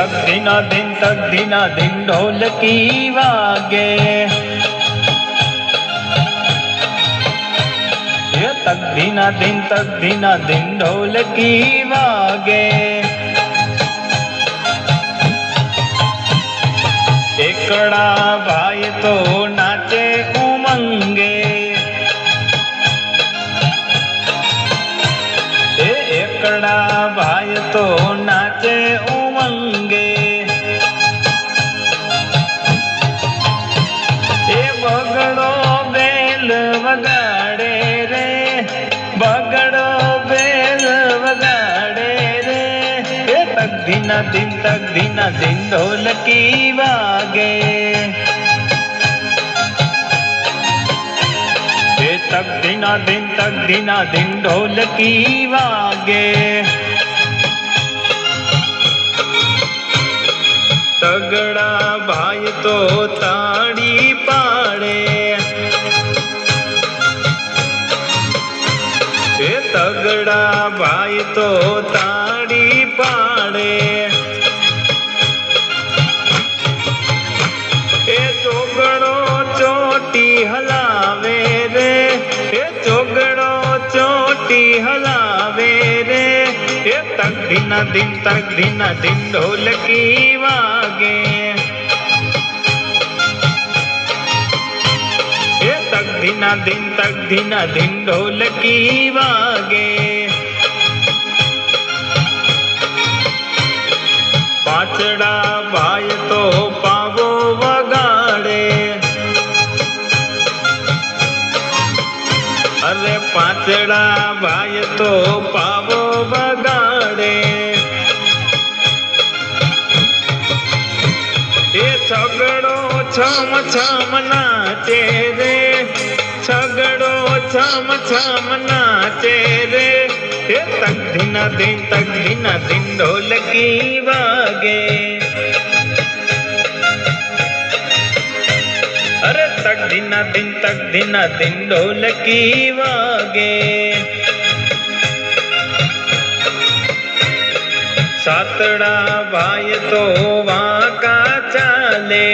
तक दिना दिन तक दिना दिन ढोल की वागे। तक दिना दिन तक दिना दिन ढोल की वागे। एकड़ा दिन दिन तक दिन दिन ढोल की वागे। तक दिना दिन तक दिना दिन ढोल की वागे। तगड़ा भाई तो ताड़ी पाड़े। तगड़ा भाई तो ताड़ी પાડે એ ચોગડો ચોટી હલાવે રે એ ચોગડો ચોટી હલાવે રે એ તક ધીના દિન તક ધીના દિન ઢોલકી વાગે એ તક ધીના દિન તક ધીના દિન ઢોલકી વાગે પાછડા ભાઈ તો પાવો વગાડે અરે પાછડા ભાઈ તો પાવો વગાડે એ છગડો છમ છમ નાચે રે છગડો છમ છમ નાચે રે એ તક ધીના દિન તક ધીના દિન ઢોલકી दिना दिन तक दिना दिन ढोलकी वागे। सातड़ा भाई तो वहाँ का चाले।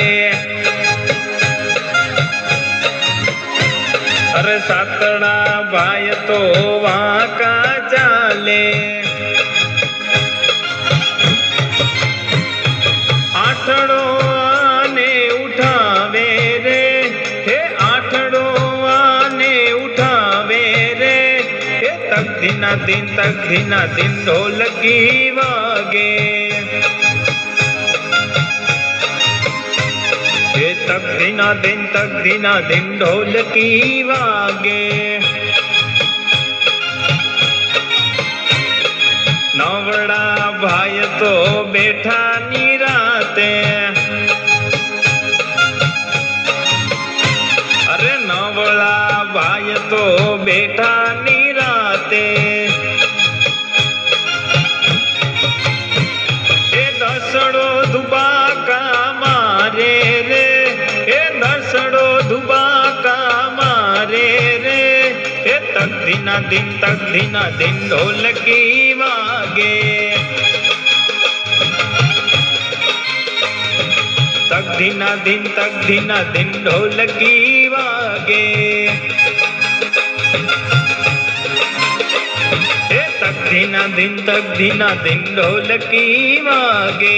अरे सातड़ा भाई तो वहाँ का चाले। दिन दिन तक घिना दिन ढोल की वागे तक दिना दिन तक दिन दिन ढोलकी वागे। दिन दिन तक दिन दिन ढोल की तक दिन दिन तक दिन दिन ढोल की वागे तक दिन दिन तक दिन दिन ढोल की वागे